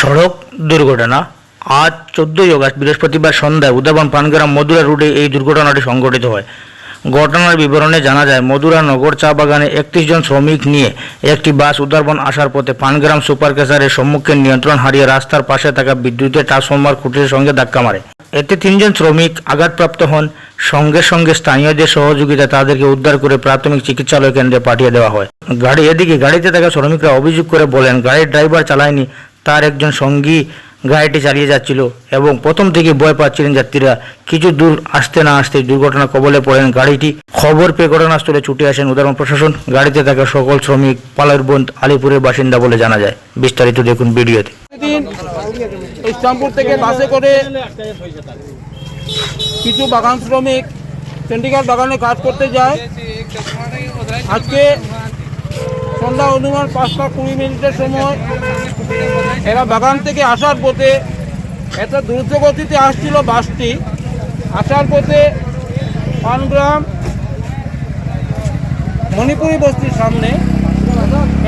সড়ক দুর্ঘটনা। আজ চোদ্দই অগস্ট, বৃহস্পতিবার সন্ধ্যায় উদাবন পানগ্রাম মধুরা রোডে এই দুর্ঘটনাটি সংঘটিত হয়। ঘটনার বিবরণে জানা যায় মধুরা নগর চা বাগানে একত্রিশ জন শ্রমিক নিয়ে একটি বাস উদারবন আসার পথে পানগ্রাম সুপার ক্যাসারের সম্মুখে নিয়ন্ত্রণ হারিয়ে রাস্তার পাশে থাকা বিদ্যুতের ট্রান্সফর্মার খুঁটির সঙ্গে ধাক্কা মারে। এতে তিনজন শ্রমিক আঘাতপ্রাপ্ত হন। সঙ্গে সঙ্গে স্থানীয়দের সহযোগিতা তাদেরকে উদ্ধার করে প্রাথমিক চিকিৎসালয় কেন্দ্রে পাঠিয়ে দেওয়া হয়। গাড়ি এদিকে গাড়িতে থাকা শ্রমিকরা অভিযোগ করে বলেন, গাড়ির ড্রাইভার চালায়নি তার একজন সঙ্গী গাড়িটি চালিয়ে যাচ্ছিল এবং প্রথম থেকে ভয় পাচ্ছিলেন যাত্রীরা। কিছু দূর আসতে না আসতে দুর্ঘটনা কবলে পড়েন গাড়িটি। খবর পেয়ে ঘটনাস্থলে ছুটে আসেন উদাহরণ প্রশাসন। গাড়িতে থাকা সকল শ্রমিক, পালারবন্দ, আলিপুরের বাসিন্দা বলে জানা যায়। বিস্তারিত দেখুন ভিডিওতে। ইসলামপুর থেকে বাসে করে কিছু বাগান শ্রমিক চণ্ডীগড় বাগানে কাজ করতে যায়। আজকে সন্ধ্যা অনুমান পাঁচটা কুড়ি মিনিটের সময় এরা বাগান থেকে আসার পথে এত দ্রুত গতিতে আসছিল বাসটি। আসার পথে পানগ্রাম মণিপুরি বস্তির সামনে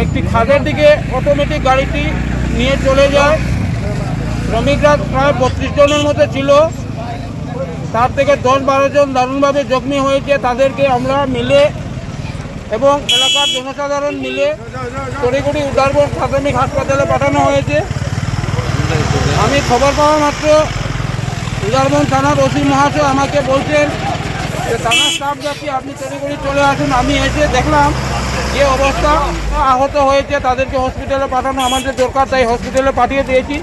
একটি খাদের দিকে অটোমেটিক গাড়িটি নিয়ে চলে যায়। শ্রমিকরা প্রায় বত্রিশ জনের মতো ছিল। তার থেকে দশ বারো জন দারুণভাবে জখমি হয়েছে। তাদেরকে আমরা মিলে এবং এলাকার জনসাধারণ মিলে তড়িঘড়ি উদারবন প্রাথমিক হাসপাতালে পাঠানো হয়েছে। আমি খবর পাওয়া মাত্র উদারবন থানার ওসি মহাশয় আমাকে বলছেন যে, থানার স্টাফ যাচ্ছি আপনি তড়িঘড়ি চলে আসুন। আমি এসে দেখলাম যে অবস্থা আহত হয়েছে। তাদেরকে হসপিটালে পাঠানো আমাদের দরকার, তাই হসপিটালে পাঠিয়ে দিয়েছি।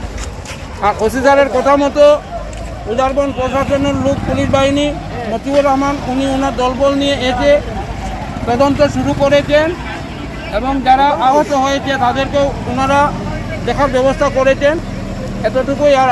আর ওসি স্যারের কথা মতো উদারবন প্রশাসনের লোক, পুলিশ বাহিনী, মতিউর রহমান, উনি ওনার দলবল নিয়ে এসে তদন্ত শুরু করেছেন এবং যারা আহত হয়েছে তাদেরকেও ওনারা দেখার ব্যবস্থা করেছেন। এতটুকুই আর